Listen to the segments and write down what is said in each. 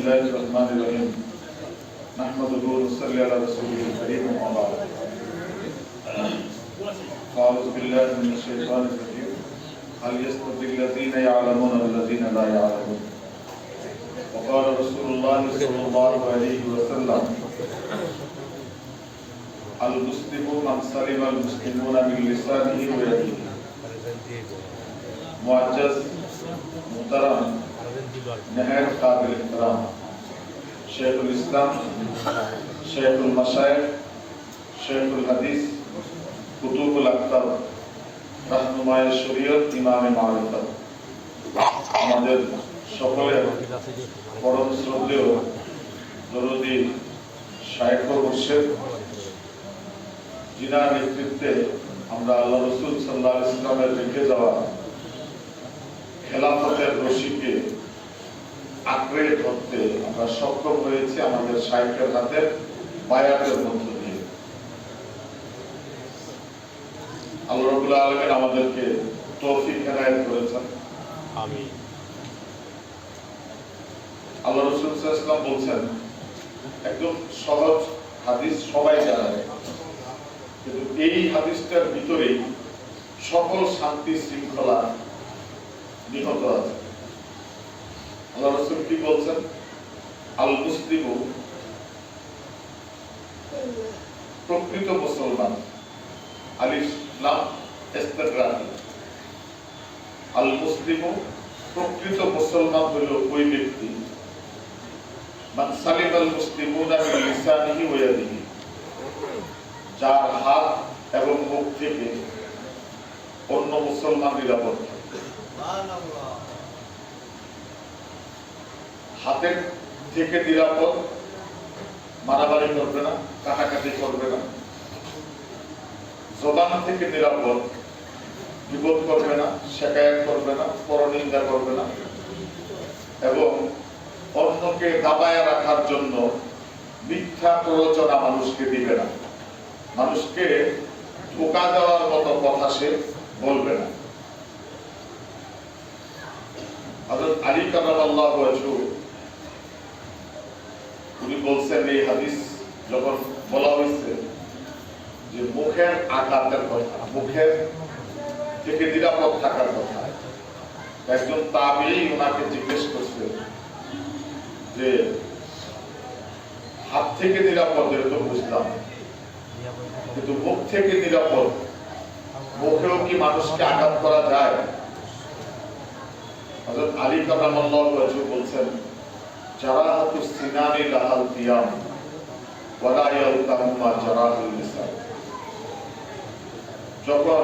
الله الرحمن الرحيم نحمده ونصلي على رسوله الكريم وما بعد۔ أعوذ بالله من الشيطان الرجيم هل يستوي الذين يعلمون والذين لا يعلمون وقال رسول الله صلى الله عليه وسلم المسلم من سلم المسلمون من لسانه ويده معجز، محترم نهاية قابل احترام شيخ الإسلام شيخ المشايخ شيخ الحديث কুতুব আক্তার রাহনুমায় শরীয়ত ইমামে মারিফত আমাদের সকলের পরম শ্রদ্ধেয় দরদি শায়েখ মুর্শেদ জিনার নেতৃত্বে আমরা আল্লাহ রসুল সাল্লাহ ইসলামের রেখে যাওয়া খেলাফতের রশিকে আঁকড়ে ধরতে আমরা সক্ষম হয়েছি আমাদের শায়েখের হাতের বায়াতের মধ্য দিয়ে। আল্লাহ রবুল্লাহ আলমের আমাদেরকে তৌফিক হেনায়ত করেছেন। আমি আল্লাহ রসুল ইসলাম বলছেন একদম সহজ হাদিস সবাই জানে কিন্তু এই হাদিসটার ভিতরেই সকল শান্তি শৃঙ্খলা নিহত আছে। আল্লাহ রসুল কি বলছেন? আল মুসলিম প্রকৃত মুসলমান। আলিফ, লাম ইস্তেগরাকি আল মুসলিম প্রকৃত মুসলমান হলো ওই ব্যক্তি। মান সালিম আল মুসলিমুনা মিন লিসানিহি ওয়া যার হাত এবং মুখ থেকে অন্য মুসলমান নিরাপদ। থাকে। হাতের থেকে নিরাপদ, মারামারি করবে না, কাটাকাটি করবে না। জবান থেকে নিরাপদ, বিপদ করবে না শেখায়ত করবে না, পরনিন্দা করবে না। এবং অন্যকে দাবায় রাখার জন্য মিথ্যা প্ররোচনা মানুষকে দিবে না। মানুষকে ধোকা দেওয়ার মতো কথা সে বলবে না। আলী কারামাল্লাহু ওয়াজহু উনি বলছেন এই হাদিস যখন বলা হয়েছে যে মুখের আঘাতের কথা, মুখের থেকে নিরাপদ থাকার কথা, একজন তাবেই ওনাকে জিজ্ঞেস করছে যে, হাত থেকে নিরাপদ তো বুঝলাম, কিন্তু মুখ থেকে নিরাপদ, মুখেও কি মানুষকে আঘাত করা যায়? হযরত আলী ওয়াজহু বলছেন সিনানি লাহাল কিয়াম ওয়ালা ইয়ালতাহুমা জারাহুল লিসান যখন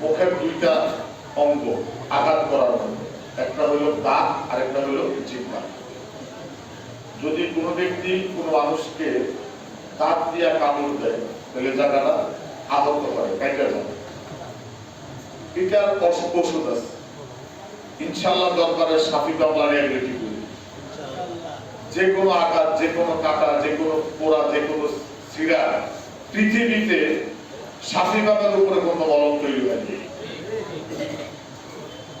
মুখের দুইটা অঙ্গ আঘাত করার একটা দাঁত আর একটা যদি কোনো ব্যক্তি কোনো মানুষকে দাঁত দিয়া কামড় দেয়, তাহলে জায়গাটা আহত করে এটার অস- ওষুধ আছে। ইনশাল্লাহ দরকারের সাফি এগ্রিটি করি যে কোনো আঘাত যে কোনো কাটা যে কোনো পোড়া যে কোনো শিরা পৃথিবীতে সাফি বাবার উপরে কোনো মলম তৈরি হয়নি।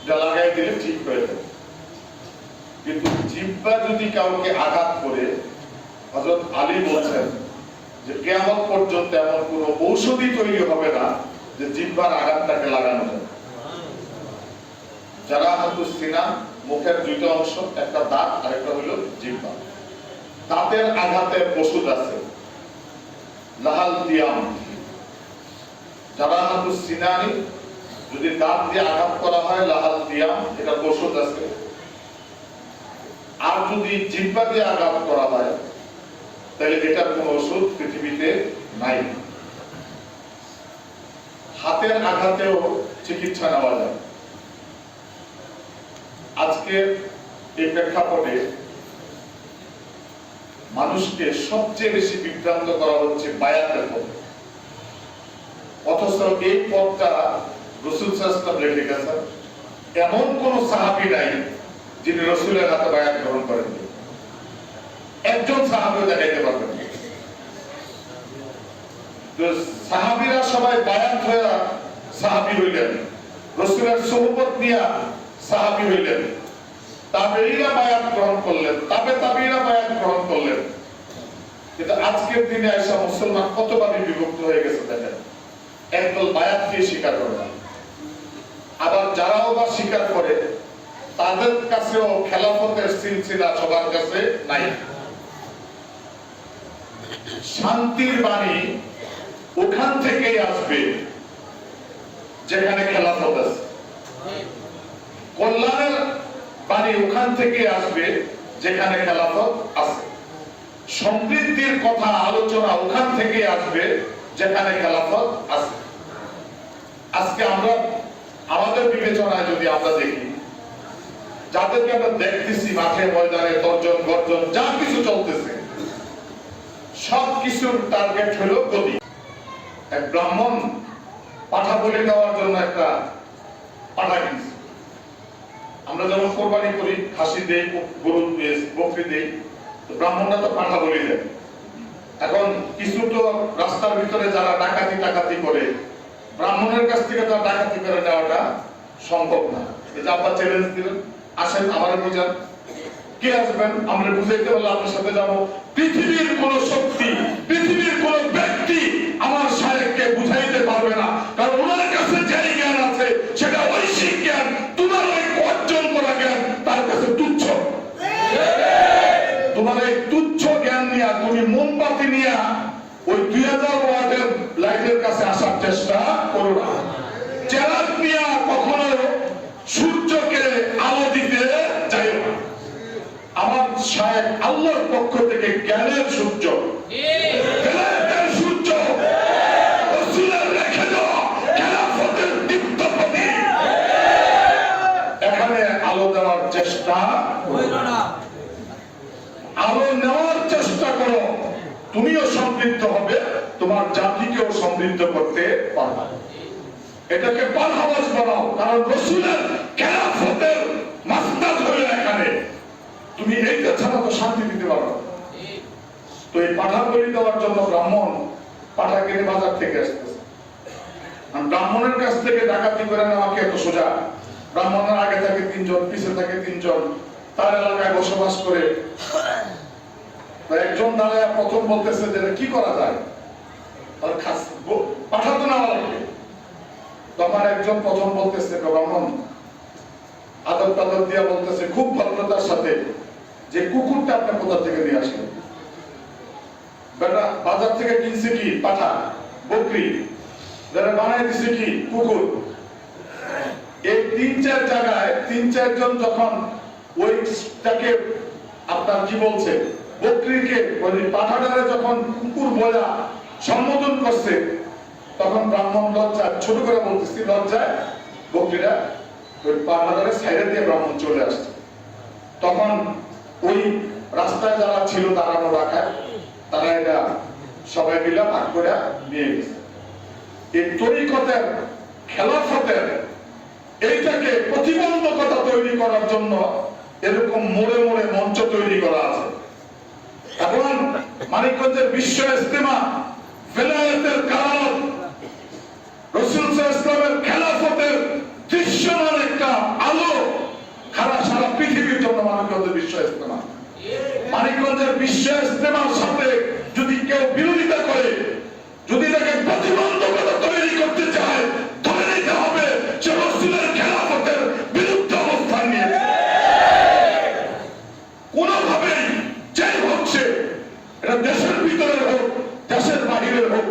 যা লাগাই দিলে ঠিক হয়ে যাবে। কিন্তু জিব্বা যদি কাউকে আঘাত করে, হযরত আলী বলছেন যে কেমন পর্যন্ত এমন কোন ঔষধি তৈরি হবে না যে জিব্বার আঘাতটাকে লাগানো যাবে। যারা হাতু সিনা, মুখের দুইটা অংশ, একটা দাঁত আর একটা হলো জিব্বা। দাঁতের আঘাতে ওষুধ আছে। লাহাল দিয়াম। যারা হাতু সিনানি, যদি দাঁত দিয়ে আঘাত করা হয় লাহাল দিয়াম, এটা ওষুধ আছে। আর যদি জিব্বা দিয়ে আঘাত করা হয়, তাহলে এটার কোন ওষুধ পৃথিবীতে নাই। হাতের আঘাতেও চিকিৎসা নেওয়া যায়। আজকে এই প্রেক্ষাপটে মানুষকে সবচেয়ে বেশি বিভ্রান্ত করা হচ্ছে বায়াতের পথে। অথচ এই পথটা রসুল সাল্লাম রেখে গেছেন। এমন কোন সাহাবি নাই যিনি রসুলের হাতে বায়াত গ্রহণ করেন একজন সাহাবিও দেখাইতে পারবেন সাহাবিরা সবাই বায়াত হয়ে সাহাবি হইলেন। রসুলের সোহবত নিয়া সাহাবি হইলেন। তাবেইরা বায়াত গ্রহণ করলেন, তাবে তাবেইরা বায়াত গ্রহণ করলেন। কিন্তু আজকের দিনে এসা মুসলমান কতভাবে বিভক্ত হয়ে গেছে দেখেন। একদল বায়াতকে স্বীকার করে না আবার যারাও বা স্বীকার করে, তাদের কাছেও খেলাফতের সিলসিলা সবার কাছে নাই। শান্তির বাণী ওখান থেকেই আসবে, যেখানে খেলাফত আছে। কল্যাণের বাণী ওখান থেকে আসবে যেখানে খেলাফত আছে। সমৃদ্ধির কথা আলোচনা ওখান থেকে আসবে যেখানে খেলাফত আছে। আজকে আমরা আমাদের বিবেচনায় যদি আমরা দেখি, যাদেরকে আমরা দেখতেছি মাঠে, ময়দানে, তর্জন, গর্জন, যা কিছু চলতেছে, সব কিছুর টার্গেট হলো গদি। এক ব্রাহ্মণ পাঠা বলে দেওয়ার জন্য একটা পাঠা কিনছে। আমরা যখন কোরবানি করি, খাসি দেই, গরু বকরি দেই ব্রাহ্মণরা তো পাঠা বলি দেয়। এখন কিছু তো রাস্তার ভিতরে যারা ডাকাতি টাকাতি করে, ব্রাহ্মণের কাছ থেকে তো ডাকাতি করে নেওয়াটা সম্ভব না। এটা আব্বা চ্যালেঞ্জ দিলেন, আসেন, আমার বুঝান কে আসবেন? আমরা বুঝাইতে পারলে আপনার সাথে যাব। পৃথিবীর কোন শক্তি পৃথিবীর কোন ব্যক্তি আমার সাহেবকে বুঝাইতে পারবে না কারণ ওনার কাছে যে জ্ঞান আছে সেটা ঐশিক জ্ঞান তোমার ওই অর্জন করা জ্ঞান তার কাছে তুচ্ছ তোমার এই তুচ্ছ জ্ঞান নিয়ে তুমি মোমবাতি নিয়ে ওই দুই হাজার ওয়াটের লাইটের কাছে আসার চেষ্টা করো না চেরাত নিয়ে কখনো সূর্যকে আলো দিতে চাই না আমার আল্লাহর পক্ষ থেকে জ্ঞানের সূর্য। আলো দেওয়ার চেষ্টা করো। তুমিও সমৃদ্ধ হবে, তোমার জাতিকেও সমৃদ্ধ করতে পারবে। এটাকে পারহাওয়াজ বানাও। কারণ রসুলের খেলাফতের মাস্তাদ হলো এখানে। তুমি এইটা ছাড়া তো শান্তি দিতে পারো। না। তো এই পাঠা বলি দেওয়ার জন্য ব্রাহ্মণ পাঠা কিনে বাজার থেকে আসতেছে। ব্রাহ্মণের কাছ থেকে ডাকাতি করে নেওয়া এত সোজা? ব্রাহ্মণের আগে থাকে তিনজন, পিছে থাকে তিনজন। তার এলাকায় বসবাস করে। একজন দাঁড়ায় প্রথম বলতেছে যে কি করা যায়? খাস, ব- পাঠা তো নেওয়া লাগবে তখন একজন প্রথম বলতেছে, ব্রাহ্মণ আদর টাদর দিয়া বলতেছে, খুব ভদ্রতার সাথে যে কুকুরটা আপনি কোথা থেকে নিয়ে আসলেন বেটা বাজার থেকে কিনছে কি পাঠা, বকরি। যারা বানাই দিছে কি? কুকুর। এই তিন চার জায়গায় তিন চারজন যখন ওইটাকে আপনার কি বলছে? বকরিকে, ওই পাঠাটারে যখন কুকুর বলা সম্বোধন করছে, তখন ব্রাহ্মণ লজ্জা ছোট করে বলতেছি লজ্জায়? বকরিরা ওই পাহাড়ের সাইডে দিয়ে ব্রাহ্মণ চলে আসছে। তখন ওই রাস্তায় যারা ছিল দাঁড়ানো রাখায় তারা এটা সবাই মিলে ভাগ করে নিয়ে গেছে। এই তরিকতের, খেলাফতের, এইটাকে প্রতিবন্ধকতা তৈরি করার জন্য এরকম মোড়ে মোড়ে মঞ্চ তৈরি করা আছে। এখন মানিকগঞ্জের বিশ্ব ইস্তেমা ফেলায়েতের কারণ রসুল ইসলামের খেলাফতের দৃশ্যমান একটা আলো খারাপ সারা পৃথিবীর জন্য মানিকগঞ্জের বিশ্ব ইস্তেমা মানিকগঞ্জের বিশ্ব ইস্তেমার সাথে যদি কেউ বিরোধিতা করে, যদি তাকে প্রতিবন্ধকতা তৈরি করতে চায়, ধরে নিতে হবে সে রসুলের খেলাফতের বিরুদ্ধে অবস্থান নিয়েছে কোনোভাবেই যাই হচ্ছে, এটা দেশের ভিতরে হোক, দেশের বাহিরে হোক